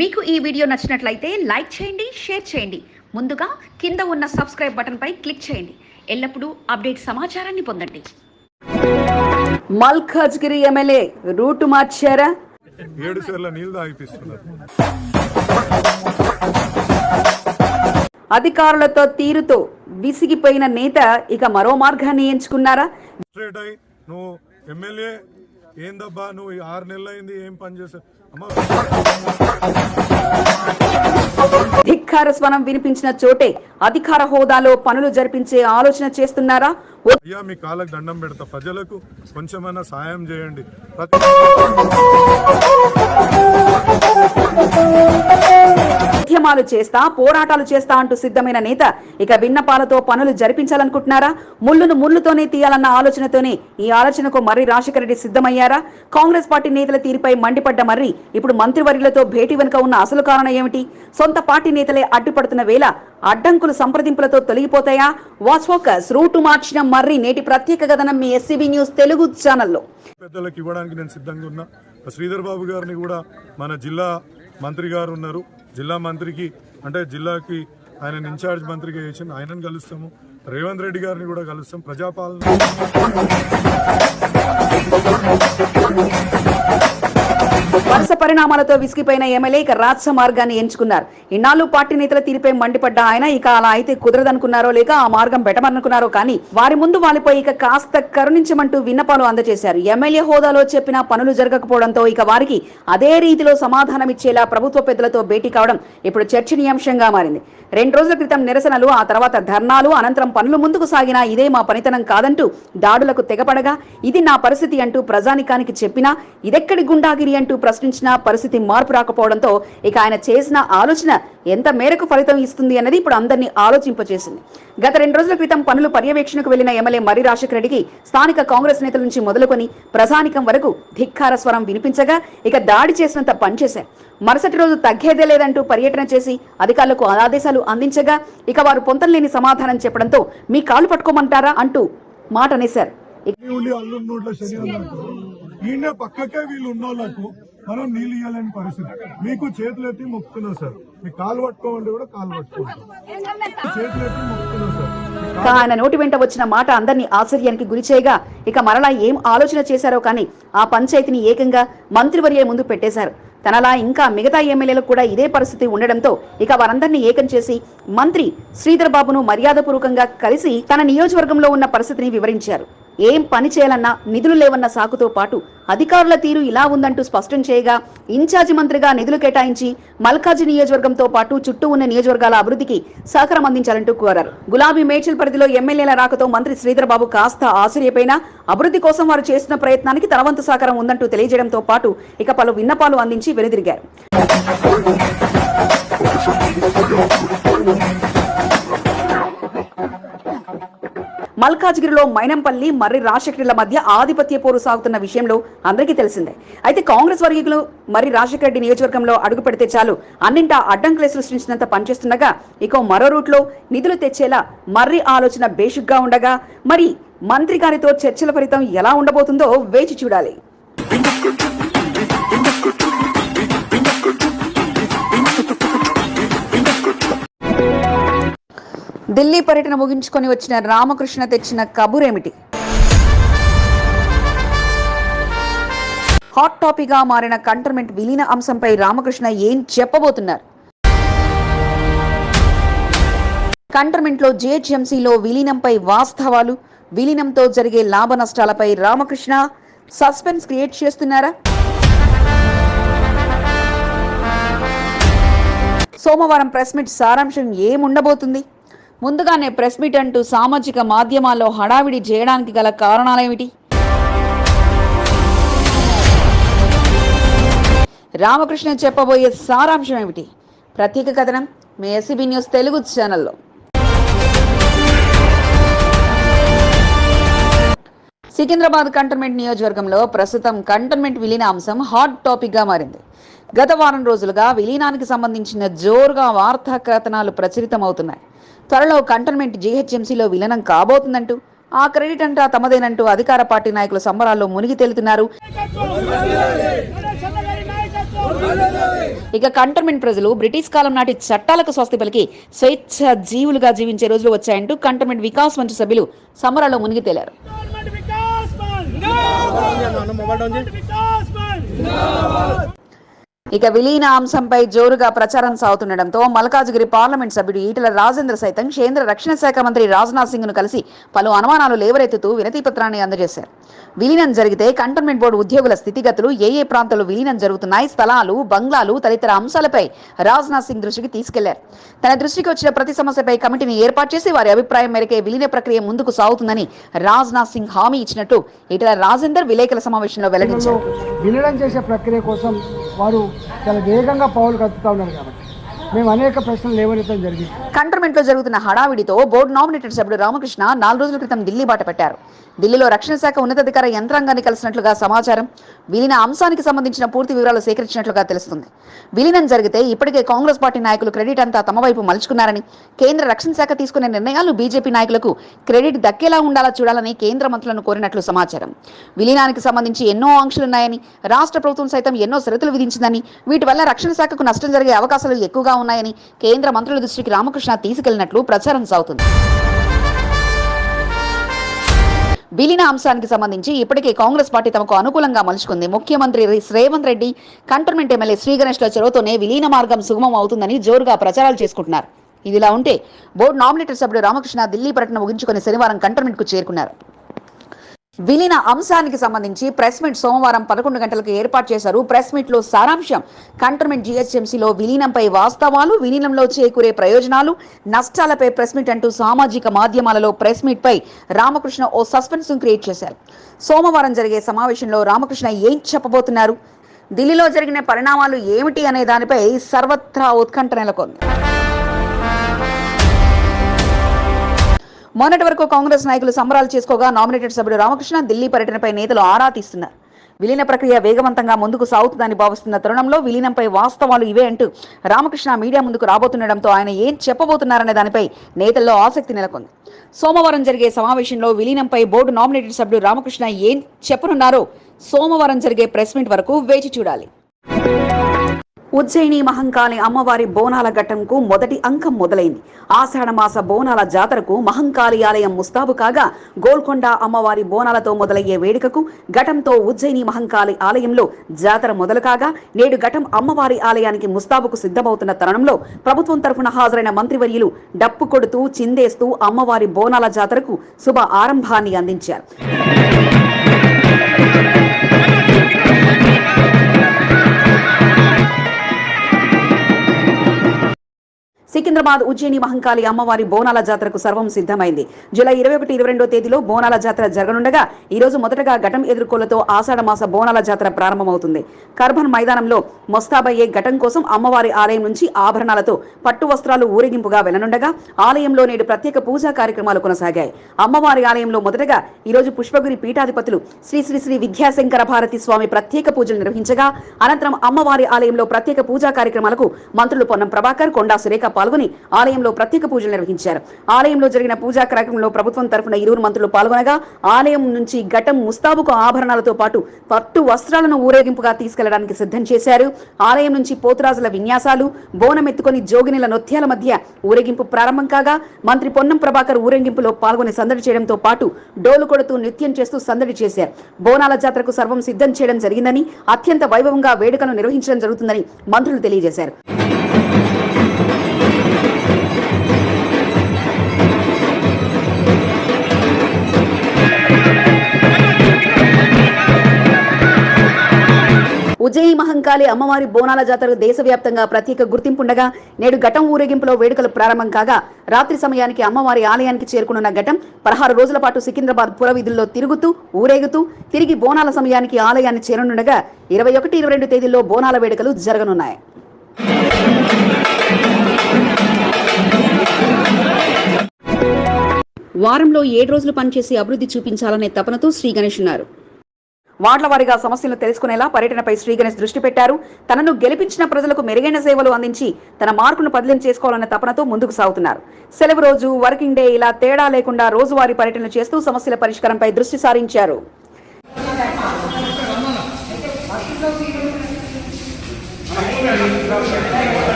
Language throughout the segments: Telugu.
మీకు ఈ వీడియో నచ్చినట్లయితే లైక్ చేయండి షేర్ చేయండి. ముందుగా కింద ఉన్న సబ్స్క్రైబ్ బటన్పై క్లిక్ చేయండి. ఎల్లప్పుడూ అప్డేట్ సమాచారాన్ని పొందండి. మల్కాజ్గిరి ఎమ్మెల్యే రూటు మార్చారా? ఏడు సార్ల నీళ్ళు తాగిపిస్తున్నారు. అధికారులతో తీరుతో విసిగిపోయిన నేత ఇక మరో మార్గాన్ని ఎంచుకున్నారా? నువ్వు ఎమ్మెల్యే ఏందబ్బా నువ్వు ఈ ఆరు నెలలు అయింది ఏం పని చేసావు Ama... ధిక్కార స్వరం వినిపించిన చోటే అధికార హోదాలో పనులు జరిపించే ఆలోచన చేస్తున్నారా? అయ్యా మీ కాళ్ళకు దండం పెడతా. ప్రజలకు కొంచెమైనా సాయం చేయండి. ఉద్యమాలు చేస్తా పోరాటాలు చేస్తా అంటూ సిద్ధమైన నేత ఇక విన్నపాలతో పనులు జరిపించాలనుకుంటున్నారా? ముళ్ళును ముళ్ళుతోనే తీయాలన్న ఆలోచనతోనే ఈ ఆలోచనకు మర్రి రాజశేఖర రెడ్డి సిద్ధమయ్యారా? కాంగ్రెస్ పార్టీ నేతల తీరుపై మండిపడ్డ మర్రి ఇప్పుడు మంత్రివర్యులతో భేటీ వెనుక ఉన్న అసలు కారణం ఏమిటి? సొంత పార్టీ నేతలే అడ్డుపడుతున్న వేళ అడ్డంకులు సంప్రదింపులతో తొలగిపోతాయా? వాచ్ ఫోకస్ రూటు మార్చిన మర్రి నేటి ప్రత్యేక కథనం మీ ఎస్సీబీ న్యూస్ తెలుగు ఛానల్లో. పెద్దలకు ఇవ్వడానికి నేను సిద్ధంగా ఉన్నా. శ్రీధర్ బాబు గారిని కూడా మన జిల్లా మంత్రి గారు ఉన్నారు. జిల్లా మంత్రికి అంటే జిల్లాకి ఆయన ఇన్ఛార్జ్ మంత్రిగా చేసిండు ఆయనను కలుస్తాము. రేవంత్ రెడ్డి గారిని కూడా కలుస్తాం. ప్రజాపాలన వరుస పరిణామాలతో విసిగిపోయిన ఎమ్మెల్యే ఇక రాజస మార్గాన్ని ఎంచుకున్నారు. ఇన్నాళ్ళు పార్టీ నేతల తీరుపై మండిపడ్డ ఆయన ఇక అలా అయితే కుదరదనుకున్నారో లేక ఆ మార్గం బెటమనుకున్నారో కానీ వారి ముందు వారిపై ఇక కాస్త కరుణించమంటూ విన్నపాలు అందజేశారు. ఎమ్మెల్యే హోదాలో చెప్పిన పనులు జరగకపోవడంతో ఇక వారికి అదే రీతిలో సమాధానం ఇచ్చేలా ప్రభుత్వ పెద్దలతో భేటీ కావడం ఇప్పుడు చర్చనీయాంశంగా మారింది. రెండు రోజుల క్రితం నిరసనలు ఆ తర్వాత ధర్నాలు అనంతరం పనులు ముందుకు సాగినా ఇదే మా పనితనం కాదంటూ దాడులకు తెగపడగా ఇది నా పరిస్థితి అంటూ ప్రజానికానికి చెప్పినా ఇదెక్కడి గుండాగిరి అంటూ ప్రశ్నించినా పరిస్థితి మార్పు రాకపోవడంతో ఇక ఆయన చేసిన ఆలోచన ఎంత మేరకు ఫలితం ఇస్తుంది అన్నది ఇప్పుడు అందరినీ ఆలోచింపచేసింది. గత రెండు రోజుల క్రితం పనులు పర్యవేక్షణకు వెళ్ళిన ఎమ్మెల్యే మర్రి రాజశేఖర రెడ్డికి స్థానిక కాంగ్రెస్ నేతల నుంచి మొదలుకొని ప్రధానికం వరకు ధిక్కార స్వరం వినిపించగా ఇక దాడి చేసినంత పనిచేశారు. మరుసటి రోజు తగ్గేదే లేదంటూ పర్యటన చేసి అధికారులకు ఆదేశాలు అందించగా ఇక వారు పొంతనలేని సమాధానం చెప్పడంతో మీ కాలు పట్టుకోమంటారా అంటూ మాట అనేశారు. ఉండి ఈయన పక్కకే వీళ్ళు మనం నీళ్ళు ఇవ్వలేని పరిస్థితి. మీకు చేతులు ఎత్తి మొక్కుతున్నా సార్. మీ కాలు పట్టుకోమంటే కూడా కాలు పట్టుకోండి చేతులు ఎత్తి మొక్కుతున్నా సార్. ఆయన నోటి వెంట వచ్చిన మాట అందరినీ ఆశ్చర్యానికి గురిచేయగా ఇక మరలా ఏం ఆలోచన చేశారో కానీ ఆ పంచాయతీని ఏకంగా మంత్రివర్య ముందు పెట్టేశారు. తనలా ఇంకా మిగతా ఎమ్మెల్యేలకు కూడా ఇదే పరిస్థితి ఉండడంతో ఇక వారందరినీ ఏకం చేసి మంత్రి శ్రీధర్ బాబును మర్యాదపూర్వకంగా కలిసి తన నియోజకవర్గంలో ఉన్న పరిస్థితిని వివరించారు. ఏం పని చేయాలన్నా నిధులు లేవన్న సాకుతో పాటు అధికారుల తీరు ఇలా ఉందంటూ స్పష్టం చేయగా ఇన్ఛార్జి మంత్రిగా నిధులు కేటాయించి మల్కాజీ నియోజకవర్గంతో పాటు చుట్టూ ఉన్న నియోజకవర్గాల అభివృద్ధికి సహకారం అందించాలంటూ కోరారు. గులాబీ మేడ్చల్ పరిధిలో ఎమ్మెల్యేల రాకతో మంత్రి శ్రీధర్ బాబు కాస్త ఆశ్చర్యపోయినా అభివృద్ధి కోసం వారు చేస్తున్న ప్రయత్నానికి తన వంతు సహకారం ఉందంటూ తెలియజేయడంతో పాటు ఇక పలు విన్నపాలు అందించి వెనుదిరిగారు. మల్కాజ్గిరిలో మైనంపల్లి మర్రి రాజశేఖరుల మధ్య ఆధిపత్య పోరు సాగుతున్న విషయంలో అందరికీ తెలిసిందే. అయితే కాంగ్రెస్ వర్గీకులు మర్రి రాజశేఖర రెడ్డి నియోజకవర్గంలో అడుగు పెడితే చాలు అన్నింటా అడ్డంకులే సృష్టించినంత పనిచేస్తుండగా ఇక మరో రూట్లో నిధులు తెచ్చేలా మర్రి ఆలోచన బేషుగ్గా ఉండగా మరి మంత్రి గారితో చర్చల ఫలితం ఎలా ఉండబోతుందో వేచి చూడాలి. ఢిల్లీ పర్యటన ముగించుకొని వచ్చిన రామకృష్ణ తెచ్చిన కబురేమిటి? హాట్ టాపిక్గా మారిన కంటర్మెంట్ విలీన అంశంపై రామకృష్ణ ఏం చెప్పబోతున్నారు? కంటర్మెంట్లో లో విలీనంపై వాస్తవాలు విలీనంతో జరిగే లాభ నష్టాలపై రామకృష్ణ సస్పెన్స్ క్రియేట్ చేస్తున్నారా? సోమవారం ప్రెస్ మీట్ సారాంశం ఏముండబోతుంది? ముందుగానే ప్రెస్ మీట్ అంటూ సామాజిక మాధ్యమాల్లో హడావిడి చేయడానికి గల కారణాలేమిటి? రామకృష్ణ చెప్పబోయే సారాంశం ఏమిటి ప్రత్యేక కథనం మీ ఎస్సీబీ న్యూస్ తెలుగు ఛానల్లో. సికింద్రాబాద్ కంటోన్మెంట్ నియోజకవర్గంలో ప్రస్తుతం కంటోన్మెంట్ విలీన అంశం హాట్ టాపిక్గా మారింది. గత వారం రోజులుగా విలీనానికి సంబంధించిన జోరుగా వార్తా కథనాలు ప్రచురితమవుతున్నాయి. త్వరలో కంటోన్మెంట్ జీహెచ్ఎంసీలో విలీనం కాబోతుందంటూ ఆ క్రెడిట్ అంతా తమదేనంటూ అధికార పార్టీ నాయకులు సంబరాల్లో మునిగి తేలుతున్నారు. ఇక కంటోన్మెంట్ ప్రజలు బ్రిటిష్ కాలం నాటి చట్టాలకు స్వస్తి పలికి స్వేచ్ఛ జీవులుగా జీవించే రోజులు వచ్చాయంటూ కంటోన్మెంట్ వికాస్ మంచి సభ్యులు సమరాల్లో మునిగి తేలారు. ఇక విలీన అంశంపై జోరుగా ప్రచారం సాగుతుండటంతో మల్కాజ్గిరి పార్లమెంట్ సభ్యుడు ఈటల రాజేంద్ర సైతం కేంద్ర రక్షణ శాఖ మంత్రి రాజ్నాథ్ సింగ్ను కలిసి పలు అనుమానాలు లేవరెత్తుతూ వినతిపత్రాన్ని అందజేశారు. విలీనం జరిగితే కంటోన్మెంట్ బోర్డు ఉద్యోగుల స్థితిగతులు ఏ ఏ ప్రాంతాల్లో విలీనం జరుగుతున్నాయి స్థలాలు బంగ్లాలు తదితర అంశాలపై రాజ్నాథ్ సింగ్ దృష్టికి తీసుకెళ్ళారు. తన దృష్టికి వచ్చిన ప్రతి సమస్యపై కమిటీని ఏర్పాటు చేసి వారి అభిప్రాయం మేరకే విలీన ప్రక్రియ ముందుకు సాగుతుందని రాజ్నాథ్ సింగ్ హామీ ఇచ్చినట్టు ఈటల రాజేందర్ విలేకరుల సమావేశంలో వెల్లడించారు. విలీనం చేసే ప్రక్రియ కోసం వారు చాలా వేగంగా పావులు కలుపుతా ఉన్నారు కాబట్టి. మేము అనేక ప్రశ్నలు లేవనెత్తడం జరిగింది. కంటర్మెంట్లో జరుగుతున్న హడావిడితో బోర్డు నామినేటెడ్ సభ్యుడు రామకృష్ణ నాలుగు రోజుల క్రితం ఢిల్లీ బాట పెట్టారు. ఢిల్లీలో రక్షణ శాఖ ఉన్నతాధికార యంత్రాంగాన్ని కలిసినట్లుగా సమాచారం విలీన అంశానికి సంబంధించిన పూర్తి వివరాలు సేకరించినట్లుగా తెలుస్తుంది. విలీనం జరిగితే ఇప్పటికే కాంగ్రెస్ పార్టీ నాయకులు క్రెడిట్ అంతా తమ వైపు మలుచుకున్నారని కేంద్ర రక్షణ శాఖ తీసుకునే నిర్ణయాలు బీజేపీ నాయకులకు క్రెడిట్ దక్కేలా ఉండాలా చూడాలని కేంద్ర మంత్రులను కోరినట్లు సమాచారం. విలీనానికి సంబంధించి ఎన్నో ఆంక్షలున్నాయని రాష్ట్ర ప్రభుత్వం సైతం ఎన్నో షరతులు విధించిందని వీటి వల్ల రక్షణ శాఖకు నష్టం జరిగే అవకాశాలు ఎక్కువగా ఉన్నాయని కేంద్ర మంత్రుల దృష్టికి రామకృష్ణ తీసుకెళ్ళినట్లు ప్రచారం సాగుతుంది. విలీన అంశానికి సంబంధించి ఇప్పటికే కాంగ్రెస్ పార్టీ తమకు అనుకూలంగా మలుచుకుంది. ముఖ్యమంత్రి రేవంత్ రెడ్డి కంటోన్మెంట్ ఎమ్మెల్యే శ్రీ గణేష్ల చొరవతోనే విలీన మార్గం సుగమం అవుతుందని జోరుగా ప్రచారాలు చేసుకుంటున్నారు. ఇదిలా ఉంటే బోర్డు నామినేటెడ్ సభ్యుడు రామకృష్ణ ఢిల్లీ పర్యటన ముగించుకుని శనివారం కంటోన్మెంట్కు చేరుకున్నారు. విలీన అంశానికి సంబంధించి ప్రెస్ మీట్ సోమవారం పదకొండు గంటలకు ఏర్పాటు చేశారు. ప్రెస్ మీట్లో సారాంశం కంటోన్మెంట్ జీహెచ్ఎంసీలో విలీనంపై వాస్తవాలు విలీనంలో చేకూరే ప్రయోజనాలు నష్టాలపై ప్రెస్ మీట్ అంటూ సామాజిక మాధ్యమాలలో ప్రెస్ మీట్ పై రామకృష్ణ ఓ సస్పెన్స్ క్రియేట్ చేశారు. సోమవారం జరిగే సమావేశంలో రామకృష్ణ ఏం చెప్పబోతున్నారు? ఢిల్లీలో జరిగిన పరిణామాలు ఏమిటి అనే దానిపై సర్వత్రా ఉత్కంఠ నెలకొంది. మొన్నటి వరకు కాంగ్రెస్ నాయకులు సంబరాలు చేసుకోగా నామినేటెడ్ సభ్యుడు రామకృష్ణ ఢిల్లీ పర్యటనపై నేతలు ఆరా తీస్తున్నారు. విలీన ప్రక్రియ వేగవంతంగా ముందుకు సాగుతుందని భావిస్తున్న తరుణంలో విలీనంపై వాస్తవాలు ఇవే అంటూ రామకృష్ణ మీడియా ముందుకు రాబోతుండటంతో ఆయన ఏం చెప్పబోతున్నారనే దానిపై నేతల్లో ఆసక్తి నెలకొంది. సోమవారం జరిగే సమావేశంలో విలీనంపై బోర్డు నామినేటెడ్ సభ్యుడు రామకృష్ణ ఏం చెప్పనున్నారో సోమవారం జరిగే ప్రెస్ మీట్ వరకు వేచి చూడాలి. ఉజ్జయిని మహంకాళి అమ్మవారి బోనాల ఘట్టంకు మొదటి అంకం మొదలైంది. ఆషాఢమాస బోనాల జాతరకు మహంకాళి ఆలయం ముస్తాబు కాగా గోల్కొండ అమ్మవారి బోనాలతో మొదలయ్యే వేడుకకు ఘటంతో ఉజ్జయిని మహంకాళి ఆలయంలో జాతర మొదలు కాగా నేడు ఘటం అమ్మవారి ఆలయానికి ముస్తాబుకు సిద్ధమవుతున్న తరుణంలో ప్రభుత్వం తరఫున హాజరైన మంత్రివర్యులు డప్పు కొడుతూ చిందేస్తూ అమ్మవారి బోనాల జాతరకు శుభ ఆరంభాన్ని అందించారు. సికింద్రాబాద్ ఉజ్జయిని మహంకాళి అమ్మవారి బోనాల జాతరకు సర్వం సిద్ధమైంది. జూలై ఇరవై ఒకటి ఇరవై రెండో తేదీలో బోనాల జాతర జరగనుండగా ఈ రోజు మొదటగా ఘటం ఎదుర్కోలతో మాస బోనాల జాతర ప్రారంభమవుతుంది. కర్బన్ మైదానంలో మొస్తాబయ్యే ఘటం కోసం అమ్మవారి ఆలయం నుంచి ఆభరణాలతో పట్టు వస్త్రాలు ఊరేగింపుగా వెళ్ళనుండగా ఆలయంలో నేడు ప్రత్యేక పూజా కార్యక్రమాలు కొనసాగాయి. అమ్మవారి ఆలయంలో మొదటగా ఈ రోజు పుష్పగిరి పీఠాధిపతులు శ్రీ శ్రీ శ్రీ విద్యాశంకర భారతి స్వామి ప్రత్యేక పూజలు నిర్వహించగా అనంతరం అమ్మవారి ఆలయంలో ప్రత్యేక పూజా కార్యక్రమాలకు మంత్రులు పొన్నం ప్రభాకర్ కొండా సురేఖ పాల్గొని ఆలయంలో ప్రత్యేక పూజలు నిర్వహించారు. ఆలయంలో జరిగిన పూజా కార్యక్రమంలో ప్రభుత్వం తరఫున ఇరువురు మంత్రులు పాల్గొనగా ఆలయం నుంచి ఘటం ముస్తాబుకు ఆభరణాలతో పాటు పట్టు వస్త్రాలను ఊరేగింపుగా తీసుకెళ్ళడానికి సిద్ధం చేశారు. ఆలయం నుంచి పోతురాజుల విన్యాసాలు బోనం ఎత్తుకొని జోగినిల నృత్యాల మధ్య ఊరేగింపు ప్రారంభం కాగా మంత్రి పొన్నం ప్రభాకర్ ఊరేగింపులో పాల్గొని సందడి చేయడంతో పాటు డోలు కొడుతూ నృత్యం చేస్తూ సందడి చేశారు. బోనాల జాతరకు సర్వం సిద్ధం చేయడం జరిగిందని అత్యంత వైభవంగా వేడుకను నిర్వహించడం జరుగుతుందని మంత్రులు తెలియజేశారు. ఉజ్జయి మహంకాళి అమ్మవారి బోనాల జాతర దేశవ్యాప్తంగా ప్రత్యేక గుర్తింపుండగా నేడు ఘటం ఊరేగింపులో వేడుకలు ప్రారంభం కాగా రాత్రి సమయానికి అమ్మవారి ఆలయానికి చేరుకునున్న ఘటం పదహారు రోజుల పాటు సికింద్రాబాద్ పురవీధుల్లో తిరుగుతూ ఊరేగుతూ తిరిగి బోనాల సమయానికి ఆలయాన్ని చేరనుండగా ఇరవై ఒకటి ఇరవై రెండు తేదీల్లో బోనాల వేడుకలు జరగనున్నాయి. వారంలో ఏడు రోజులు పనిచేసి అభివృద్ధి చూపించాలనే తపనతో శ్రీ గణేష్ ఉన్నారు. వార్డుల వారీగా సమస్యలను తెలుసుకునేలా పర్యటనపై శ్రీగణేష్ దృష్టి పెట్టారు. తనను గెలిపించిన ప్రజలకు మెరుగైన సేవలు అందించి తన మార్కును బదిలీ చేసుకోవాలన్న తపనతో ముందుకు సాగుతున్నారు. సెలవు రోజు వర్కింగ్ డే ఇలా తేడా లేకుండా రోజువారీ పర్యటనలు చేస్తూ సమస్యల పరిష్కారంపై దృష్టి సారించారు.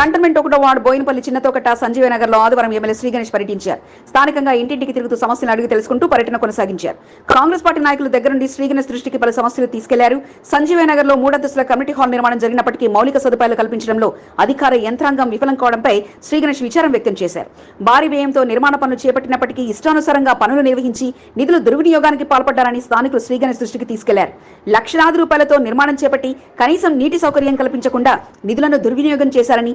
కంటోన్మెంట్ ఒకటో వార్డు బోయినపల్లి చిన్నతోకట సంజీవ నగర్లో ఆదివారం ఎమ్మెల్యే శ్రీ గణేష్ పర్యటించారు. స్థానికంగా ఇంటింటికి తిరుగుతూ సమస్యలు అడిగి తెలుసుకుంటూ పర్యటన కొనసాగించారు. కాంగ్రెస్ పార్టీ నాయకుల దగ్గర నుండి శ్రీ గణేష్ దృష్టికి పలు సమస్యలు తీసుకెళ్ళారు. సంజీవ నగర్లో మూడంతస్తుల కమ్యూనిటీ హాల్ నిర్మాణం జరిగినప్పటికీ మౌలిక సదుపాయాలు కల్పించడంలో అధికార యంత్రాంగం విఫలం కావడంపై శ్రీ గణేష్ విచారం వ్యక్తం చేశారు. భారీ వ్యయంతో నిర్మాణ పనులు చేపట్టినప్పటికీ ఇష్టానుసారంగా పనులు నిర్వహించి నిధులు దుర్వినియోగానికి పాల్పడ్డారని స్థానికులు శ్రీ గణేష్ దృష్టికి తీసుకెళ్ళారు. లక్షలాది రూపాయలతో నిర్మాణం చేపట్టి కనీసం నీటి సౌకర్యం కల్పించకుండా నిధులను దుర్వినియోగం చేశారని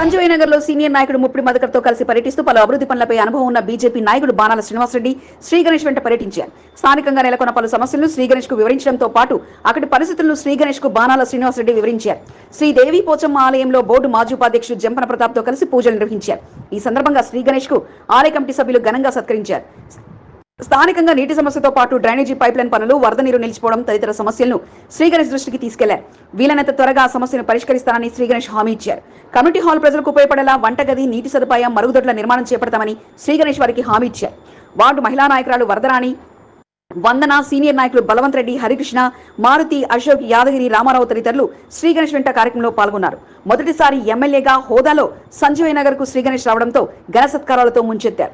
సంజయ్ నగర్లో సీనియర్ నాయకుడు ముప్పిడి మధుకర్తో కలిసి పర్యటిస్తూ పలు అభివృద్ధి పనులపై అనుభవం ఉన్న బీజేపీ నాయకుడు బాణాల శ్రీనివాసరెడ్డి శ్రీ గణేష్ వెంట పర్యటించారు. స్థానికంగా నెలకొన్న పలు సమస్యలను శ్రీ గణేష్కు వివరించడంతో పాటు అక్కడి పరిస్థితులను శ్రీ గణేష్కు బాణాల శ్రీనివాసరెడ్డి వివరించారు. శ్రీదేవి పోచమ్మ ఆలయంలో బోర్డు మాజీ ఉపాధ్యక్షుడు జంపన ప్రతాప్తో కలిసి పూజలు నిర్వహించారు. ఈ సందర్భంగా శ్రీ గణేష్కు ఆలయ కమిటీ సభ్యులు ఘనంగా సత్కరించారు. స్థానికంగా నీటి సమస్యతో పాటు డ్రైనేజీ పైప్లైన్ పనులు వరద నీరు నిలిచిపోవడం తదితర సమస్యలను శ్రీగణేష్ దృష్టికి తీసుకెళ్ళారు. వీలైనంత త్వరగా ఆ సమస్యను పరిష్కరిస్తానని శ్రీగణేష్ హామీ ఇచ్చారు. కమ్యూనిటీ హాల్ ప్రజలకు ఉపయోగపడేలా వంటగది నీటి సదుపాయం మరుగుదొడ్ల నిర్మాణం చేపడతామని శ్రీగణేష్ వారికి హామీ ఇచ్చారు. వార్డు మహిళా నాయకురాలు వరదరాణి వందన సీనియర్ నాయకులు బలవంత్ రెడ్డి హరికృష్ణ మారుతి అశోక్ యాదగిరి రామారావు తదితరులు శ్రీ గణేష్ వెంట కార్యక్రమంలో పాల్గొన్నారు. మొదటిసారి ఎమ్మెల్యేగా హోదాలో సంజయ్ నగర్కు శ్రీ గణేష్ రావడంతో ఘన సత్కారాలతో ముంచెత్తారు.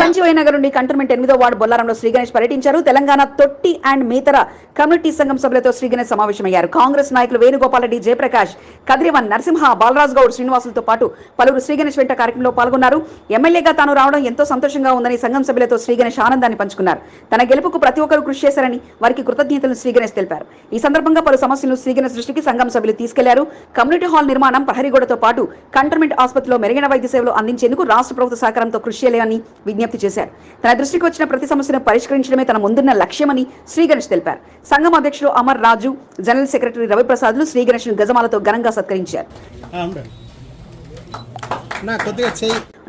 సంజీవయ్య నగర్ నుండి కంటోన్మెంట్ ఎనిమిదో వార్డు బొల్లారంలో శ్రీ గణేష్ పర్యటించారు. తెలంగాణ తొట్టి అండ్ మేతర కమ్యూనిటీ సంఘం సభ్యులతో శ్రీ గణేష్ సమావేశమయ్యారు. కాంగ్రెస్ నాయకులు వేణుగోపాల్ రెడ్డి జయప్రకాష్ కద్రివన్ నరసింహ బాలరాజ్ గౌడ్ శ్రీనివాసులతో పాటు పలువురు శ్రీ గణేష్ వెంట కార్యక్రమంలో పాల్గొన్నారు. ఎమ్మెల్యేగా తాను రావడం ఎంతో సంతోషంగా ఉందని సంఘం సభ్యులతో శ్రీ గణేష్ ఆనందాన్ని పంచుకున్నారు. తన గెలుపుకు ప్రతి ఒక్కరూ కృషి చేశారని వారికి కృతజ్ఞతలు శ్రీ గణేష్ తెలిపారు. ఈ సందర్భంగా పలు సమస్యలను శ్రీ గణేష్ దృష్టికి సంఘం సభ్యులు తీసుకెళ్ళారు. కమ్యూనిటీ హాల్ నిర్మాణం ప్రహరీగూడతో పాటు కంటోన్మెంట్ ఆసుపత్రిలో మెరుగైన వైద్య సేవలు అందించేందుకు రాష్ట్ర ప్రభుత్వ సహకారంతో కృషి చేయాలని విజ్ఞప్తి చేశారు. తన దృష్టికి వచ్చిన ప్రతి సమస్యను పరిష్కరించడమే తన ముందున్న లక్ష్యమని శ్రీ గణేష్ తెలిపారు. సంఘం అధ్యక్షుడు అమర్ రాజు జనరల్ సెక్రటరీ రవిప్రసాద్లు శ్రీ గణేష్ గజమాలతో ఘనంగా సత్కరించారు.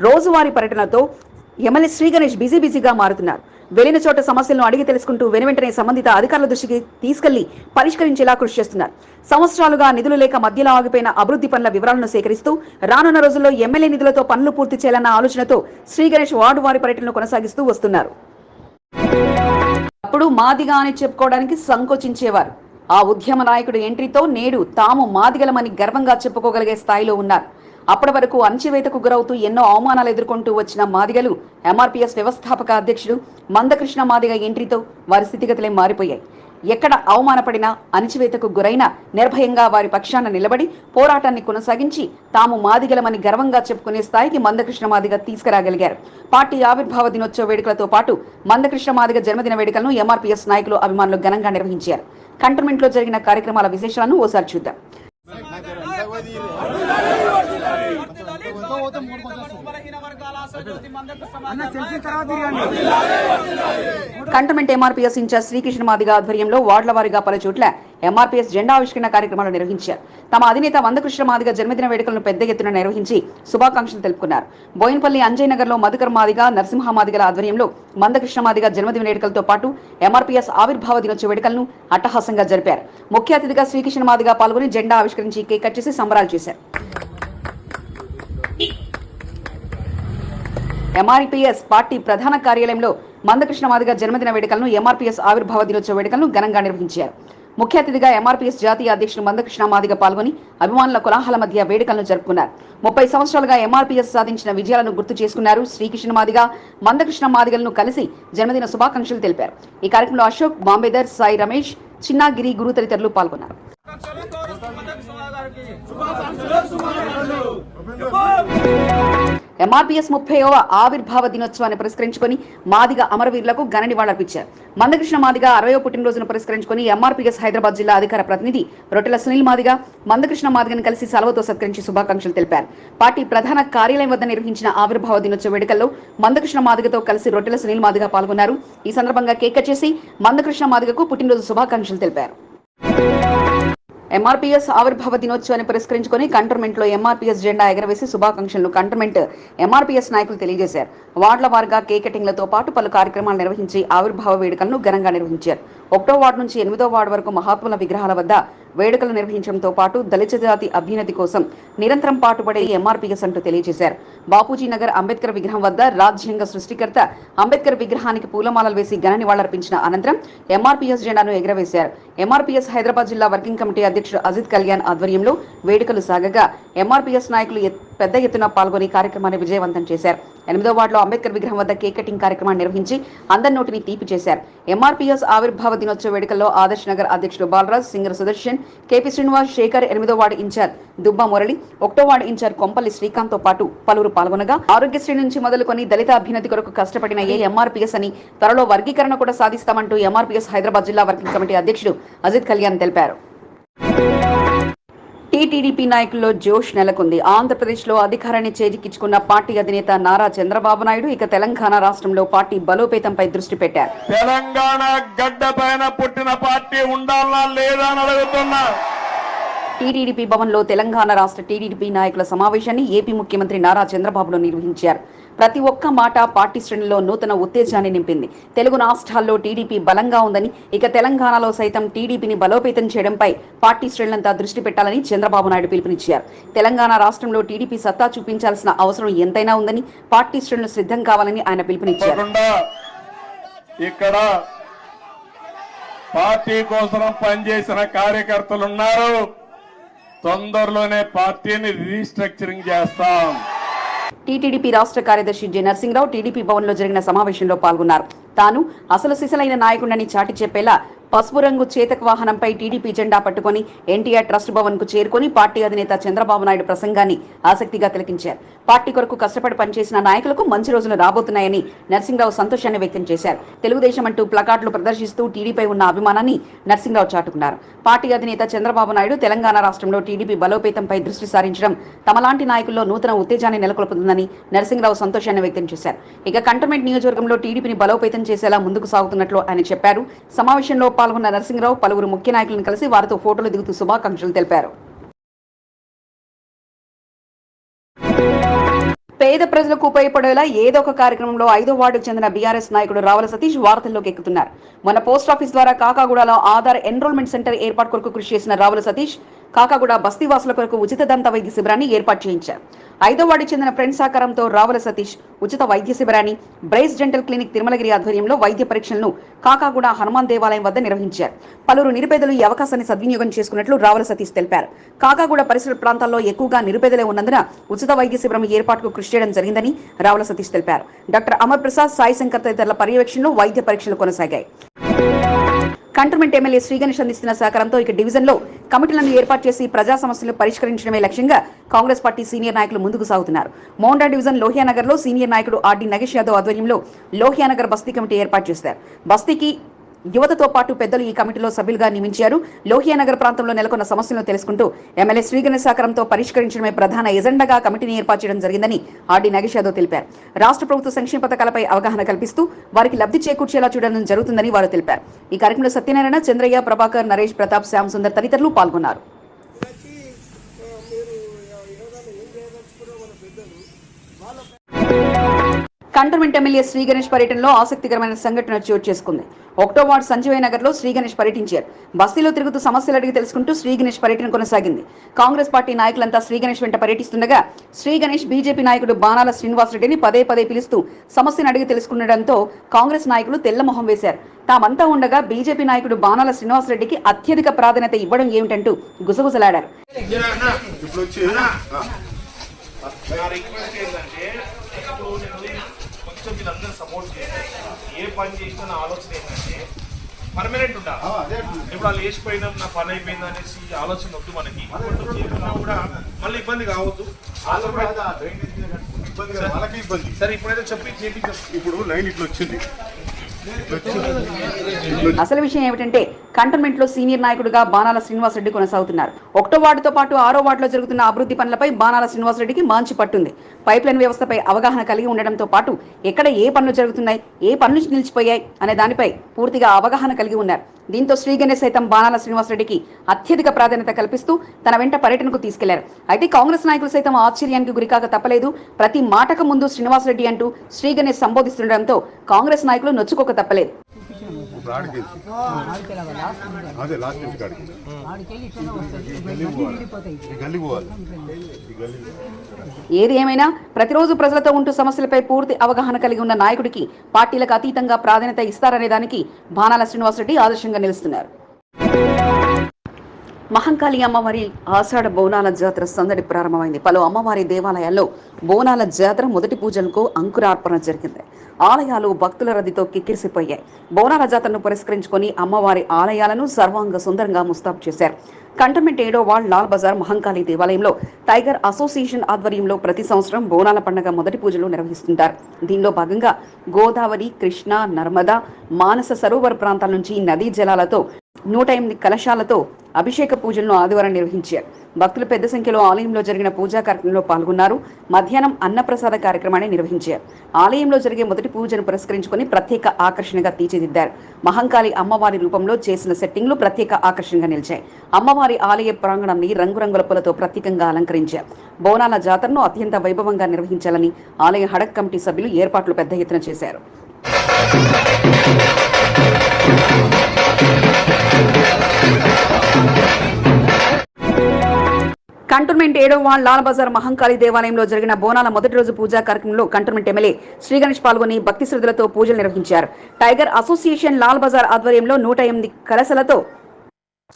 రోజువారీ పర్యటనతో ఎమ్మెల్యే శ్రీ గణేష్ బిజీ బిజీగా మారుతున్నారు. వెళ్ళిన చోట సమస్యలను అడిగి తెలుసుకుంటూ వెనువెంటనే సంబంధిత అధికారుల దృష్టికి తీసుకెళ్ళి పరిష్కరించేలా కృషి చేస్తున్నారు. సంవత్సరాలుగా నిధులు లేక మధ్యలో ఆగిపోయిన అభివృద్ధి పనుల వివరాలను సేకరిస్తూ రానున్న రోజుల్లో ఎమ్మెల్యే నిధులతో పనులు పూర్తి చేయాలన్న ఆలోచనతో శ్రీ గణేష్ వార్డు వారి పర్యటనను కొనసాగిస్తూ వస్తున్నారు. అప్పుడు మాదిగా అని చెప్పుకోవడానికి సంకోచించేవారు. ఆ ఉద్యమ నాయకుడు ఎంట్రీతో నేడు తాము మాదిగలమని గర్వంగా చెప్పుకోగలిగే స్థాయిలో ఉన్నారు. అప్పటి వరకు అణచివేతకు గురవుతూ ఎన్నో అవమానాలు ఎదుర్కొంటూ వచ్చిన మాదిగలు ఎంఆర్పీఎస్ వ్యవస్థాపక అధ్యక్షుడు మందకృష్ణ మాదిగ ఎంట్రీతో వారి స్థితిగతులే మారిపోయాయి. ఎక్కడ అవమానపడినా అణచివేతకు గురైన నిర్భయంగా వారి పక్షాన నిలబడి పోరాటాన్ని కొనసాగించి తాము మాదిగలమని గర్వంగా చెప్పుకునే స్థాయికి మందకృష్ణ మాదిగ తీసుకురాగలిగారు. పార్టీ ఆవిర్భావ దినోత్సవ వేడుకలతో పాటు మందకృష్ణ మాదిగ జన్మదిన వేడుకలను ఎంఆర్పీఎస్ నాయకులు అభిమానులు ఘనంగా నిర్వహించారు. కంటోన్మెంట్లో జరిగిన కార్యక్రమాల విశేషాలను ఓసారి చూద్దాం. Cantonment MRPS incharge Srikrishna Madiga ఆధ్వర్యంలో వార్డుల వారీగా పలు చోట్ల ఎంఆర్పీఎస్ జెండా ఆవిష్కరణ కార్యక్రమాలు నిర్వహించారు. తమ అధినేత వందకృష్ణ మాదిగ జన్మదిన వేడుకలను పెద్ద ఎత్తున నిర్వహించి శుభాకాంక్షలు తెలుపుకున్నారు. బోయినపల్లి అంజయ్ నగర్లో మధుకర్ మాదిగ నరసింహ మాదిగల ఆధ్వర్యంలో మందకృష్ణ మాదిగ జన్మదిన వేడుకలతో పాటు ఎంఆర్పీఎస్ ఆవిర్భావ దినోత్సవ వేడుకలను అట్టహాసంగా జరిపారు. ముఖ్య అతిథిగా శ్రీకృష్ణ మాదిగ పాల్గొని జెండా ఆవిష్కరించి కేక్ కట్ చేసి సంబరాలు చేశారు. ఎంఆర్పీఎస్ పార్టీ ప్రధాన కార్యాలయంలో మందకృష్ణ మాదిగ జన్మదిన వేడుకలను ఎంఆర్పీఎస్ ఆవిర్భావ దినోత్సవ వేడుకలను ఘనంగా నిర్వహించారు. ముఖ్య అతిథిగా ఎంఆర్పీఎస్ జాతీయ అధ్యక్షుడు మందకృష్ణ మాదిగ పాల్గొని అభిమానుల కోలాహల మధ్య వేడుకలను జరుపుకున్నారు. ముప్పై సంవత్సరాలుగా ఎంఆర్పీఎస్ సాధించిన విజయాలను గుర్తు చేసుకున్నారు శ్రీకృష్ణ మాదిగ మందకృష్ణ మాదిగలను కలిసి జన్మదిన శుభాకాంక్షలు తెలిపారు. ఈ కార్యక్రమంలో అశోక్ బాంబేదర్ సాయి రమేష్ చిన్నాగిరి గురు తదితరులు పాల్గొన్నారు. ఎంఆర్పీఎస్ ముప్పైవ ఆవిర్భావ దినోత్సవాన్ని పురస్కరించుకొని మాదిగ అమరవీరులకు ఘన నివాళులర్పించారు మందకృష్ణ మాదిగ అరవయో పుట్టినరోజును పురస్కరించుకొని ఎంఆర్పీఎస్ హైదరాబాద్ జిల్లా అధికార ప్రతినిధి రొట్టెల సునీల్ మాదిగ మందకృష్ణ మాదిగను కలిసి సెలవుతో సత్కరించి శుభాకాంక్షలు తెలిపారు. పార్టీ ప్రధాన కార్యాలయం వద్ద నిర్వహించిన ఆవిర్భావ దినోత్సవ వేడుకల్లో మందకృష్ణ మాదిగతో కలిసి రొట్టెల సునీల్ మాదిగ పాల్గొన్నారు. ఈ సందర్భంగా కేక్ చేసి మందకృష్ణ మాదిగకు పుట్టినరోజు శుభాకాంక్షలు తెలిపారు. ఎంఆర్పీఎస్ ఆవిర్భావ దినోత్సవాన్ని పురస్కరించుకుని కంటర్మెంట్లో ఎంఆర్పీఎస్ జెండా ఎగరవేసి శుభాకాంక్షలను కంటర్మెంట్ ఎంఆర్పీఎస్ నాయకులు తెలియజేశారు. వార్డుల వారుగా కేక్ కటింగ్లతో పాటు పలు కార్యక్రమాలు నిర్వహించి ఆవిర్భావ వేడుకలను ఘనంగా నిర్వహించారు. ఒకటో వార్డు నుంచి ఎనిమిదో వార్డు వరకు మహాత్ముల విగ్రహాల వద్ద వేడుకలు నిర్వహించడంతో పాటు దళిత జాతి అభ్యున్నతి కోసం నిరంతరం పాటుపడే ఎంఆర్పీఎస్ అంటూ తెలియజేశారు. బాపూజీ నగర్ అంబేద్కర్ విగ్రహం వద్ద రాజ్యాంగ సృష్టికర్త అంబేద్కర్ విగ్రహానికి పూలమాలలు వేసి ఘన నివాళులర్పించిన అనంతరం ఎంఆర్పీఎస్ జెండాను ఎగరవేశారు. ఎంఆర్పీఎస్ హైదరాబాద్ జిల్లా వర్కింగ్ కమిటీ అధ్యక్షుడు అజిత్ కళ్యాణ్ ఆధ్వర్యంలో వేడుకలు సాగగా ఎంఆర్పీఎస్ నాయకులు పెద్ద ఎత్తున పాల్గొని కార్యక్రమాన్ని విజయవంతం చేశారు. ఎనిమిదో వార్డులో అంబేద్కర్ విగ్రహం వద్ద కేక్ కటింగ్ కార్యక్రమాన్ని నిర్వహించి అందరి నోటిని తీపి చేశారు ఎంఆర్పీఎస్ ఆవిర్భావ దినోత్సవ వేడుకల్లో ఆదర్శ్ నగర్ అధ్యక్షుడు బాలరాజ్ సింగర్ సుదర్శన్ కేపీ శ్రీనివాస్ శేఖర్ ఎనిమిదో వార్డు ఇన్ఛార్జ్ దుబ్బ మురళి ఒకటో వార్డు ఇన్ఛార్జ్ కొంపల్లి శ్రీకాంత్తో పాటు పలువురు పాల్గొనగా ఆరోగ్యశ్రీ నుంచి మొదలుకొని దళిత అభ్యున్నతి కొరకు కష్టపడిన ఏ ఎంఆర్పీఎస్ అని త్వరలో వర్గీకరణ కూడా సాధిస్తామంటూ ఎంఆర్పీఎస్ హైదరాబాద్ జిల్లా వర్కింగ్ కమిటీ అధ్యక్షుడు అజిత్ కళ్యాణ్ తెలిపారు. టీటీడీపీ నాయకుల్లో జోష్ నెలకొంది. ఆంధ్రప్రదేశ్లో అధికారాన్ని చేజిక్కించుకున్న పార్టీ అధినేత నారా చంద్రబాబు నాయుడు ఇక తెలంగాణ రాష్ట్రంలో పార్టీ బలోపేతంపై దృష్టి పెట్టారు. తెలంగాణ గడ్డ పైన పుట్టిన పార్టీ ఉండాలా లేదా అని అడుగుతున్నా. టీడీపీ భవన్లో తెలంగాణ రాష్ట్ర టీడీపీ నాయకుల సమావేశాన్ని ఏపీ ముఖ్యమంత్రి నారా చంద్రబాబును నిర్వహించారు. ప్రతి ఒక్క మాట పార్టీ శ్రేణుల్లో నూతన ఉత్తేజాన్ని నింపింది. తెలుగు రాష్ట్రాల్లో టీడీపీ బలంగా ఉందని ఇక తెలంగాణలో సైతం టీడీపీని బలోపేతం చేయడంపై పార్టీ శ్రేణులంతా దృష్టి పెట్టాలని చంద్రబాబు నాయుడు పిలుపునిచ్చారు. తెలంగాణ రాష్ట్రంలో టీడీపీ సత్తా చూపించాల్సిన అవసరం ఎంతైనా ఉందని పార్టీ శ్రేణులు సిద్ధం కావాలని ఆయన పిలుపునిచ్చారు. ఇక్కడ పార్టీ కోసం పనిచేసిన కార్యకర్తలు ఉన్నారు. తొందరలోనే పార్టీని రీస్ట్రక్చరింగ్ చేస్తాం. టీటీడీపీ రాష్ట్ర కార్యదర్శి జె. నరసింహరావు టీడీపీ భవన్లో జరిగిన సమావేశంలో పాల్గొన్నారు. తాను అసలు సిసలైన నాయకుడని చాటి చెప్పేలా పసుపు రంగు చేతక వాహనంపై టీడీపీ జెండా పట్టుకొని ఎన్టీఆర్ ట్రస్ట్ భవన్కు చేరుకొని పార్టీ అధినేత చంద్రబాబు నాయుడు ప్రసంగాన్ని ఆసక్తిగా తిలకించారు. పార్టీ కొరకు కష్టపడి పనిచేసిన నాయకులకు మంచి రోజులు రాబోతున్నాయని నరసింహరావు సంతోషాన్ని వ్యక్తం చేశారు. తెలుగుదేశం అంటూ ప్లకార్డులు ప్రదర్శిస్తూ టీడీపై ఉన్న అభిమానాన్ని నరసింహరావు చాటుకున్నారు. పార్టీ అధినేత చంద్రబాబు నాయుడు తెలంగాణ రాష్ట్రంలో టీడీపీ బలోపేతంపై దృష్టి సారించడం తమలాంటి నాయకుల్లో నూతన ఉత్తేజాన్ని నెలకొల్పుతుందని నరసింహరావు సంతోషాన్ని వ్యక్తం చేశారు. ఇక కంటోన్మెంట్ నియోజకవర్గంలో టీడీపీని బలోపేతం చేసేలా ముందుకు సాగుతున్నట్లు ఆయన చెప్పారు. సమావేశంలో పాల్గొన్న నరసింహరావు పలువురు ముఖ్య నాయకులను కలిసి వారితో ఫోటోలు దిగుతూ శుభాకాంక్షలు తెలిపారు. పేద ప్రజలకు ఉపయోగపడేలా ఏదో ఒక కార్యక్రమంలో ఐదో వార్డుకు చెందిన బీఆర్ఎస్ నాయకుడు రావుల సతీష్ వార్తల్లోకి ఎక్కుతున్నారు. మన పోస్ట్ ఆఫీస్ ద్వారా కాకాగూడలో ఆధార్ ఎన్రోల్మెంట్ సెంటర్ ఏర్పాటు కొరకు కృషి చేసిన రావుల సతీష్ కాకాగూడ బస్తీవాసుల కొరకు ఉచిత దంత వైద్య శిబిరాన్ని ఏర్పాటు చేయించారు. ఐదో వార్డుకు చెందిన ఫ్రెండ్ సహకారంతో రావుల సతీష్ ఉచిత వైద్య శిబిరాన్ని బ్రైస్ డెంటల్ క్లినిక్ తిరుమలగిరి ఆధ్వర్యంలో వైద్య పరీక్షలను కాకాగూడ హనుమాన్ దేవాలయం వద్ద నిర్వహించారు. పలువురు నిరుపేదలు ఈ అవకాశాన్ని సద్వినియోగం చేసుకున్నట్లు రావుల సతీష్ తెలిపారు. కాకాగూడ పరిసర ప్రాంతాల్లో ఎక్కువగా నిరుపేదలే ఉన్నందున ఉచిత వైద్య శిబిరం ఏర్పాటుకు కృషి చేయడం జరిగిందని రావుల సతీష్ తెలిపారు. డాక్టర్ అమర్ ప్రసాద్ సాయి శంకర్ తదితరుల పర్యవేక్షణలో వైద్య పరీక్షలు కొనసాగాయి. కంటోన్మెంట్ ఎమ్మెల్యే శ్రీగణేష్ అందిస్తున్న సహకారంతో ఇక డివిజన్లో కమిటీలను ఏర్పాటు చేసి ప్రజా సమస్యలు పరిష్కరించడమే లక్ష్యంగా కాంగ్రెస్ పార్టీ సీనియర్ నాయకులు ముందుకు సాగుతున్నారు. మోండా డివిజన్ లోహియానగర్లో సీనియర్ నాయకుడు ఆర్డీ నగేష్ యాదవ్ ఆధ్వర్యంలో లోహియానగర్ బస్తీ కమిటీ ఏర్పాటు చేశారు. బస్తీకి యువతతో పాటు పెద్దలు ఈ కమిటీలో సభ్యులుగా నియమించారు. లోహియానగర్ ప్రాంతంలో నెలకొన్న సమస్యలను తెలుసుకుంటూ ఎమ్మెల్యే శ్రీగణ సహకారంతో పరిష్కరించడమే ప్రధాన ఎజెండాగా కమిటీని ఏర్పాటు చేయడం జరిగిందని ఆర్డీ నగేష్ యాదవ్ తెలిపారు. రాష్ట్ర ప్రభుత్వ సంక్షేమ పథకాలపై అవగాహన కల్పిస్తూ వారికి లబ్ధి చేకూర్చేలా చూడడం జరుగుతుందని వారు తెలిపారు. ఈ కార్యక్రమంలో సత్యనారాయణ చంద్రయ్య ప్రభాకర్ నరేష్ ప్రతాప్ శ్యామ్ సుందర్ తదితరులు పాల్గొన్నారు. కంటర్మెంట్ ఎమ్మెల్యే శ్రీ గణేష్ పర్యటనలో ఆసక్తికరమైన సంఘటన చోటు చేసుకుంది. ఒకటో వార్డు సంజయ్ నగర్లో శ్రీ గణేష్ పర్యటించారు బస్తీలో తిరుగుతూ సమస్యలు అడిగి తెలుసుకుంటూ శ్రీ గణేష్ పర్యటన కొనసాగింది కాంగ్రెస్ పార్టీ నాయకులంతా శ్రీ గణేష్ వెంట పర్యటిస్తుండగా శ్రీ గణేష్ బీజేపీ నాయకుడు బాణాల శ్రీనివాసరెడ్డిని పదే పదే పిలుస్తూ సమస్యను అడిగి తెలుసుకుండడంతో కాంగ్రెస్ నాయకులు తెల్లమొహం వేశారు తామంతా ఉండగా బీజేపీ నాయకుడు బాణాల శ్రీనివాసరెడ్డికి అత్యధిక ప్రాధాన్యత ఇవ్వడం ఏమిటంటూ గుసగుసలాడారు కొంచెం సపోర్ట్ చేయండి ఏ పని చేసినా ఆలోచన ఏంటంటే పర్మనెంట్ ఉండాలి? అదే ఇప్పుడు వాళ్ళు వేసిపోయినా నా పని అయిపోయింది అనేసి ఆలోచన వద్దు మనకి. కూడా మళ్ళీ ఇబ్బంది కావద్దు. ఇబ్బంది సరే ఇప్పుడైతే చెప్పి చేపించాం ఇప్పుడు లైన్ ఇట్లా వచ్చింది. అసలు విషయం ఏమిటంటే కంటోన్మెంట్లో సీనియర్ నాయకుడిగా బాణాల శ్రీనివాసరెడ్డి కొనసాగుతున్నారు. ఒకటో వార్డుతో పాటు ఆరో వార్డులో జరుగుతున్న అభివృద్ధి పనులపై బాణాల శ్రీనివాసరెడ్డికి మంచి పట్టుంది. పైప్ లైన్ వ్యవస్థపై అవగాహన కలిగి ఉండడంతో పాటు ఎక్కడ ఏ పనులు జరుగుతున్నాయి ఏ పనులు నిలిచిపోయాయి అనే దానిపై పూర్తిగా అవగాహన కలిగి ఉన్నారు. దీంతో శ్రీగణేష్ సైతం బాణాల శ్రీనివాసరెడ్డికి అత్యధిక ప్రాధాన్యత కల్పిస్తూ తన వెంట పర్యటనకు తీసుకెళ్ళారు. అయితే కాంగ్రెస్ నాయకులు సైతం ఆశ్చర్యానికి గురికాక తప్పలేదు. ప్రతి మాటకు ముందు శ్రీనివాసరెడ్డి అంటూ శ్రీగణేష్ సంబోధిస్తుండటంతో కాంగ్రెస్ నాయకులు నొచ్చుకోక తప్పలేదు. ఇప్పుడు ఆడికి అదే లాస్ట్ ఇంటికి ఆడికి గల్లీ పోవాలి. ఏది ఏమైనా ప్రతిరోజు ప్రజలతో ఉంటూ సమస్యలపై పూర్తి అవగాహన కలిగి ఉన్న నాయకుడికి పార్టీలకు అతీతంగా ప్రాధాన్యత ఇస్తారనే దానికి బాణాల శ్రీనివాసరెడ్డి ఆదర్శంగా నిలుస్తున్నారు. మహంకాళి అమ్మవారి ఆషాఢ బోనాల జాతర సందడి ప్రారంభమైంది. పలు అమ్మవారి దేవాలయాల్లో బోనాల జాతర మొదటి పూజలకు అంకురార్పణ జరిగింది. ఆలయాలు భక్తుల రద్దీతో కిక్కిరిసిపోయాయి. బోనాల జాతరను పురస్కరించుకొని అమ్మవారి ఆలయాలను సర్వాంగ సుందరంగా ముస్తాబు చేశారు. కంటమెంట్ ఏడో వార్డ్ లాల్ బజార్ మహంకాళి దేవాలయంలో టైగర్ అసోసియేషన్ ఆధ్వర్యంలో ప్రతి సంవత్సరం బోనాల పండుగ మొదటి పూజలు నిర్వహిస్తుంటారు. దీనిలో భాగంగా గోదావరి కృష్ణ నర్మదా మానస సరోవర్ ప్రాంతాల నుంచి నదీ జలాలతో నూట ఎనిమిది కలశాలతో అభిషేక పూజలను ఆదివారం నిర్వహించారు. భక్తులు పెద్ద సంఖ్యలో ఆలయంలో జరిగిన పూజా కార్యక్రమంలో పాల్గొన్నారు. మధ్యాహ్నం అన్నప్రసాద కార్యక్రమాన్ని నిర్వహించారు. ఆలయంలో జరిగే మొదటి పూజను పురస్కరించుకొని ప్రత్యేక ఆకర్షణగా తీర్చిదిద్దారు. మహంకాళి అమ్మవారి రూపంలో చేసిన సెట్టింగ్లు ప్రత్యేక ఆకర్షణగా నిలిచాయి. అమ్మవారి ఆలయ ప్రాంగణాన్ని రంగురంగుల పూలతో ప్రత్యేకంగా అలంకరించారు. బోనాల జాతరను అత్యంత వైభవంగా నిర్వహించాలని ఆలయ హడక్ కమిటీ సభ్యులు ఏర్పాట్లు పెద్ద ఎత్తున చేశారు. కంటోన్మెంట్ ఏడో లాల్ బజార్ మహంకాళి దేవాలయంలో జరిగిన బోనాల మొదటి రోజు పూజా కార్యక్రమంలో కంటోన్మెంట్ ఎమ్మెల్యే శ్రీ గణేష్ పాల్గొని భక్తి శ్రద్ధలతో పూజలు నిర్వహించారు. టైగర్ అసోసియేషన్ లాల్ బజార్ ఆధ్వర్యంలో నూట ఎనిమిది కలసలతో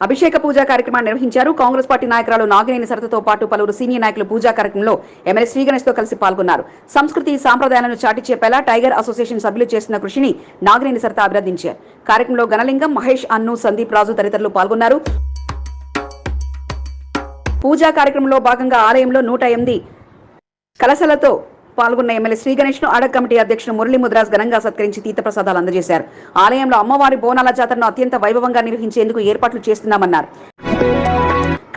అభిషేక పూజా కార్యక్రమాన్ని నిర్వహించారు. కాంగ్రెస్ పార్టీ నాయకురాలు నాగినేని సరతతో పాటు పలువురు సీనియర్ నాయకులు పూజా కార్యక్రమంలో ఎమ్మెల్యే శ్రీ గణేష్తో కలిసి పాల్గొన్నారు. సంస్కృతి సాంప్రదాయాలను చాటి చెప్పేలా టైగర్ అసోసియేషన్ సభ్యులు చేస్తున్న కృషిని నాగినేని సరత అభినందించారు. కార్యక్రమంలో గణలింగం మహేష్ అన్ను సందీప్ రాజు తదితరులు పాల్గొన్నారు. పూజా కార్యక్రమంలో భాగంగా ఆలయంలో నూట ఎనిమిది కలశలతో పాల్గొన్న ఎమ్మెల్యే శ్రీ గణేష్ను అడగ కమిటీ అధ్యక్షుడు మురళీ ముద్రాస్ ఘనంగా సత్కరించి తీర్థప్రసాదాలు అందజేశారు. ఆలయంలో అమ్మవారి బోనాల జాతరను అత్యంత వైభవంగా నిర్వహించేందుకు ఏర్పాట్లు చేస్తున్నామన్నారు.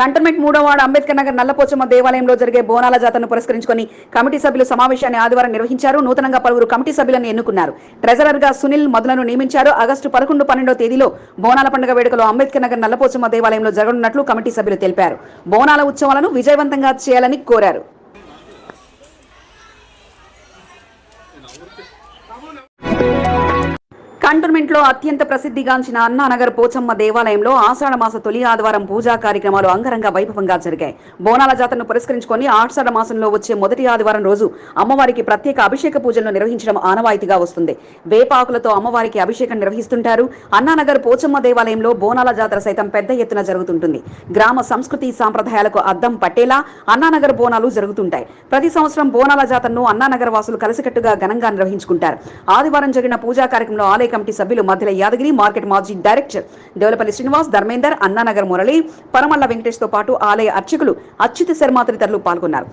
కంటోన్మెంట్ మూడో వార్డు అంబేద్కర్ నగర్ నల్లపోచమ్మ దేవాలయంలో జరిగే బోనాల జాతరను పురస్కరించుకొని కమిటీ సభ్యులు సమావేశాన్ని ఆదివారం నిర్వహించారు. నూతనంగా పలువురు కమిటీ సభ్యులను ఎన్నుకున్నారు. ట్రెజరర్గా సునీల్ మొదలను నియమించారు. ఆగస్టు పదకొండు పన్నెండో తేదీలో బోనాల పండుగ వేడుకలు అంబేద్కర్ నగర్ నల్లపోచమ్మ దేవాలయంలో జరగనున్నట్లు కమిటీ సభ్యులు తెలిపారు. బోనాల ఉత్సవాలను విజయవంతంగా చేయాలని కోరారు. కంటోన్మెంట్ లో అత్యంత ప్రసిద్ధిగాంచిన అన్నానగర్ పోచమ్మ దేవాలయంలో ఆషాఢ మాస తొలి ఆదివారం పూజా కార్యక్రమాలు అంగరంగ వైభవంగా జరిగాయి. బోనాల జాతరను పురస్కరించుకొని ఆషాఢ మాసంలో వచ్చే మొదటి ఆదివారం రోజు అమ్మవారికి ప్రత్యేక అభిషేక పూజలను నిర్వహించడం ఆనవాయితీగా వస్తుంది. వేపాకులతో అమ్మవారికి అభిషేకం నిర్వహిస్తుంటారు. అన్నానగర్ పోచమ్మ దేవాలయంలో బోనాల జాతర సైతం పెద్ద ఎత్తున జరుగుతుంటుంది. గ్రామ సంస్కృతి సాంప్రదాయాలకు అద్దం పట్టేలా అన్నానగర్ బోనాలు జరుగుతుంటాయి. ప్రతి సంవత్సరం బోనాల జాతరను అన్నానగర్ వాసులు కలిసికట్టుగా ఘనంగా నిర్వహించుకుంటారు. ఆదివారం జరిగిన పూజా కార్యక్రమంలో ఆలయ కమిటీ సభ్యులు మధ్యల యాదగిరి మార్కెట్ మాజీ డైరెక్టర్ దేవులపల్లి శ్రీనివాస్ ధర్మేందర్ అన్నానగర్ మురళి పరమల్ల వెంకటేష్తో పాటు ఆలయ అర్చకులు అచ్యుత శర్మ తదితరులు పాల్గొన్నారు.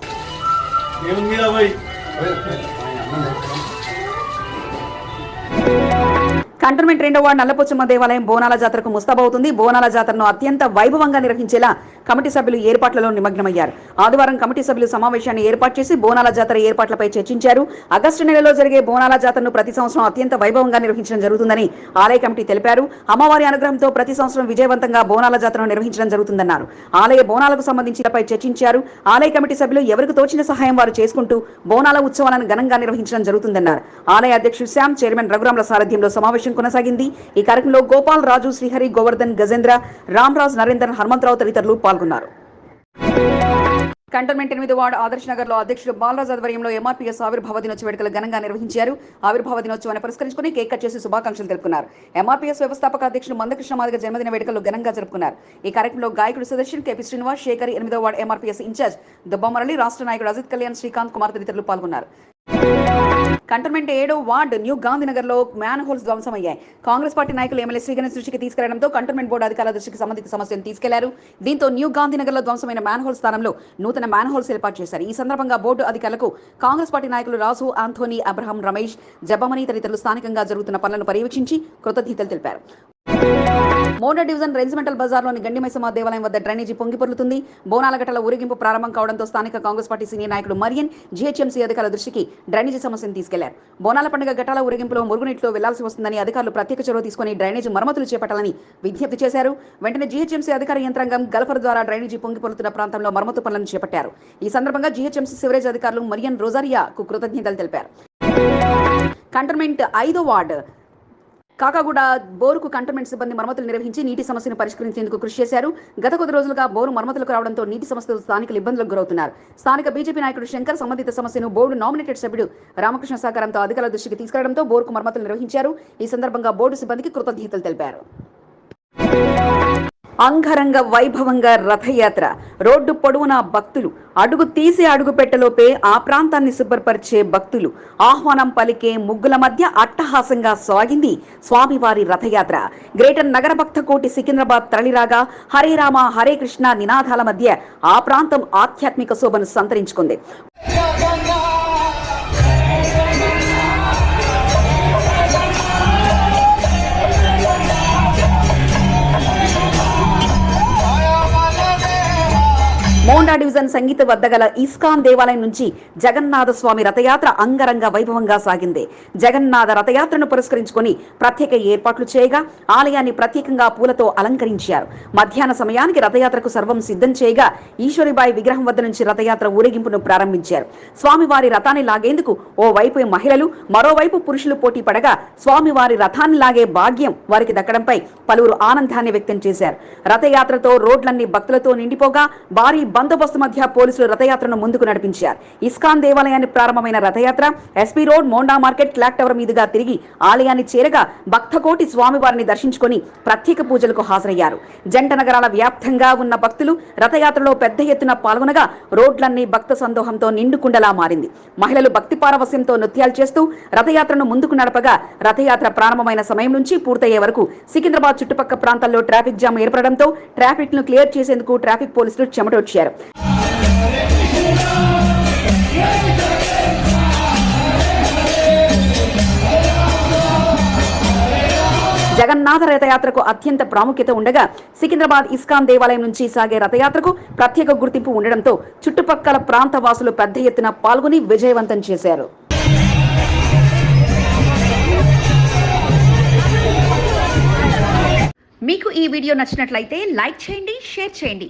కంటోన్మెంట్ రెండో వార్డు నల్లపోచమ్మ దేవాలయం బోనాల జాతరకు ముస్తాబవుతుంది. బోనాల జాతరను అత్యంత వైభవంగా నిర్వహించేలా కమిటీ సభ్యులు ఏర్పాట్లలో నిమగ్నమయ్యారు. ఆదివారం కమిటీ సభ్యులు సమావేశాన్ని ఏర్పాటు చేసి బోనాల జాతర ఏర్పాట్లపై చర్చించారు. ఆగస్టు నెలలో జరిగే బోనాల జాతరను ప్రతి సంవత్సరం అత్యంత వైభవంగా నిర్వహించడం జరుగుతుందని ఆలయ కమిటీ తెలిపారు. అమ్మవారి అనుగ్రహంతో ప్రతి సంవత్సరం విజయవంతంగా బోనాల జాతరను నిర్వహించడం జరుగుతుందన్నారు. ఆలయ బోనాలకు సంబంధించినపై చర్చించారు. ఆలయ కమిటీ సభ్యులు ఎవరికి తోచిన సహాయం వారు చేసుకుంటూ బోనాల ఉత్సవాలను ఘనంగా నిర్వహించడం జరుగుతుందన్నారు. ఆలయ అధ్యక్షుడు శ్యామ్ చైర్మన్ రఘురాముల సారథ్యంలో సమావేశం కొనసాగింది. ఈ కార్యక్రమంలో గోపాల్ రాజు శ్రీహరి గోవర్ధన్ గజేంద్ర రామ్రాజ్ నరేందర్ హనుమంతరావు తదితరులు పాల్గొన్నారు. కంటోన్మెంట్ ఎనిమిది వార్డు ఆదర్శ్ నగర్లో అధ్యక్షుడు బాలరాజ్ ఆధ్వర్యంలో ఎంఆర్పీఎస్ ఆవిర్భావ దినోత్సవ వేడుకలు ఘనంగా నిర్వహించారు. ఆవిర్భావ దినోత్సవాన్ని పురస్కరించుకుని కేక్ కట్ చేసి శుభాకాంక్షలు తెలుపుకున్నారు. ఎంఆర్పీఎస్ వ్యవస్థాపక అధ్యక్షుడు మందకృష్ణ మాదిగ జన్మదిన వేడుకలు ఘనంగా జరుపుకున్నారు. ఈ కార్యక్రమంలో గాయకుడు సుదర్శన్ కేపీ శ్రీనివాస్ శేఖర్ ఎనిమిదో వార్డు ఎంఆర్పీఎస్ ఇన్ఛార్జ్ దుబ్బమరళి రాష్ట్ర నాయకుడు అజిత్ కళ్యాణ్ శ్రీకాంత్ కుమార్ తదితరులు పాల్గొన్నారు. కంటోన్మెంట్ ఏడో వార్డు న్యూ గాంధీనగర్లో మ్యాన్ హోల్స్ ధ్వంసమయ్యాయి. కాంగ్రెస్ పార్టీ నాయకులు ఎమ్మెల్యే శ్రీగణేష్ దృష్టికి తీసుకెళ్ళడంతో కంటోన్మెంట్ బోర్డు అధికారుల దృష్టికి సంబంధిత సమస్యను తీసుకెళ్ళారు. దీంతో న్యూ గాంధీనగర్లో ధ్వంసమైన మ్యాన్ హోల్ స్థానంలో నూతన మ్యాన్ హోల్స్ ఏర్పాటు చేశారు. ఈ సందర్భంగా బోర్డు అధికారులకు కాంగ్రెస్ పార్టీ నాయకులు రాసు ఆంథోనీ అబ్రహం రమేష్ జబమణి తదితరులు స్థానికంగా జరుగుతున్న పనులను పర్యవేక్షించి కృతజ్ఞతలు తెలిపారు. మోండా డివిజన్ రెజిమెంటల్ బజార్లోని గండిమైసమ్మ దేవాలయం వద్ద డ్రైనేజీ పొంగిపొర్లుతుంది. బోనాలగట్టల బోనాల ఊరేగింపు ప్రారంభం కావడంతో స్థానిక కాంగ్రెస్ పార్టీ సీనియర్ నాయకుడు మరియన్ జీహెచ్ఎంసీ అధికారుల దృష్టికి డ్రైనేజీ సమస్యను తీసుకెళ్ళారు. బోనాల పండుగ ఘటాల ఊరేగింపులో మురుగునీటిలో వెళ్ళాల్సి వస్తుందని అధికారులు ప్రత్యేక చొరవ తీసుకుని డ్రైనేజీ మరమ్మతులు చేపట్టాలని విజ్ఞప్తి చేశారు. వెంటనే జీహెచ్ఎంసీ అధికార యంత్రాంగం గల్ఫర్ ద్వారా డ్రైనేజీ పొంగిపొరుతున్న ప్రాంతంలో మరమ్మతు పనులను చేపట్టారు. ఈ సందర్భంగా జీహెచ్ఎంసీ సివరేజ్ అధికారులు మరియన్ రోజారియాకు కృతజ్ఞతలు తెలిపారు. కంటోన్మెంట్ ఐదో వార్డు కాకాగూడ బోరుకు కంటోన్మెంట్ సిబ్బంది మరమ్మతులు నిర్వహించి నీటి సమస్యను పరిష్కరించేందుకు కృషి చేశారు. గత కొద్ది రోజులుగా బోరు మరమ్మతులకు రావడంతో నీటి సమస్యలు స్థానికులు ఇబ్బందులకు గురవుతున్నారు. స్థానిక బీజేపీ నాయకుడు శంకర్ సంబంధిత సమస్యను బోర్డు నామినేటెడ్ సభ్యుడు రామకృష్ణ సహకారంతో అధికారుల దృష్టికి తీసుకురావడంతో బోరుకు మరమ్మతులు నిర్వహించారు. ఈ సందర్భంగా బోర్డు సిబ్బందికి కృతజ్ఞతలు తెలిపారు. అంగరంగ వైభవంగా రథయాత్ర. రోడ్డు పొడవునా భక్తులు. అడుగు తీసి అడుగు పెట్టలోపే ఆ ప్రాంతాన్ని శుభ్రపరిచే భక్తులు. ఆహ్వానం పలికే ముగ్గుల మధ్య అట్టహాసంగా సాగింది స్వామివారి రథయాత్ర. గ్రేటర్ నగర భక్త కోటి సికింద్రాబాద్ తరలిరాగా హరే రామ హరే కృష్ణ నినాదాల మధ్య ఆ ప్రాంతం ఆధ్యాత్మిక శోభను సంతరించుకుంది. మోండా డివిజన్ సంగీత వద్ద గల ఇస్కాన్ దేవాలయం నుంచి జగన్నాథ స్వామి రథయాత్ర అంగరంగ వైభవంగా సాగింది. జగన్నాథ రథయాత్రను పురస్కరించుకొని ప్రత్యేక ఏర్పాట్లు చేయగా ఆలయాన్ని ప్రత్యేకంగా పూలతో అలంకరించారు. మధ్యాహ్న సమయానికి రథయాత్రకు సర్వం సిద్ధం చేయగా ఈశ్వరిబాయి విగ్రహం వద్ద నుంచి రథయాత్ర ఊరేగింపును ప్రారంభించారు. స్వామివారి రథాన్ని లాగేందుకు ఓ వైపు మహిళలు మరోవైపు పురుషులు పోటీ పడగా స్వామివారి రథాన్ని లాగే భాగ్యం వారికి దక్కడంపై పలువురు ఆనందాన్ని వ్యక్తం చేశారు. రథయాత్రతో రోడ్లన్నీ భక్తులతో నిండిపోగా భారీ బందోబస్తు మధ్య పోలీసులు రథయాత్రను ముందుకు నడిపించారు. ఇస్కాన్ దేవాలయాన్ని ప్రారంభమైన Rathyatra SP road Monda market clock tower మీదుగా తిరిగి ఆలయాన్ని చేరగా భక్తకోటి స్వామివారిని దర్శించుకొని ప్రత్యేక పూజలకు హాజరయ్యారు. జంట నగరాల వ్యాప్తంగా ఉన్న భక్తులు రథయాత్రలో పెద్ద ఎత్తున పాల్గొనగా రోడ్లన్నీ భక్త సందోహంతో నిండుకుండలా మారింది. మహిళలు భక్తి పారవస్యంతో నృత్యాలు చేస్తూ రథయాత్రను ముందుకు నడపగా రథయాత్ర ప్రారంభమైన సమయం నుంచి పూర్తయ్యే వరకు సికింద్రాబాద్ చుట్టుపక్కల ప్రాంతాల్లో ట్రాఫిక్ జామ్ ఏర్పడడంతో ట్రాఫిక్ను క్లియర్ చేసేందుకు ట్రాఫిక్ పోలీసులు చెమటొచ్చారు జగన్నాథ రథయాత్రకు అత్యంత ప్రాముఖ్యత ఉండగా సికింద్రాబాద్ ఇస్కాన్ దేవాలయం నుంచి సాగే రథయాత్రకు ప్రత్యేక గుర్తింపు ఉండడంతో చుట్టుపక్కల ప్రాంత వాసులు పెద్ద ఎత్తున పాల్గొని విజయవంతం చేశారు. మీకు ఈ వీడియో నచ్చినట్లయితే లైక్ చేయండి షేర్ చేయండి.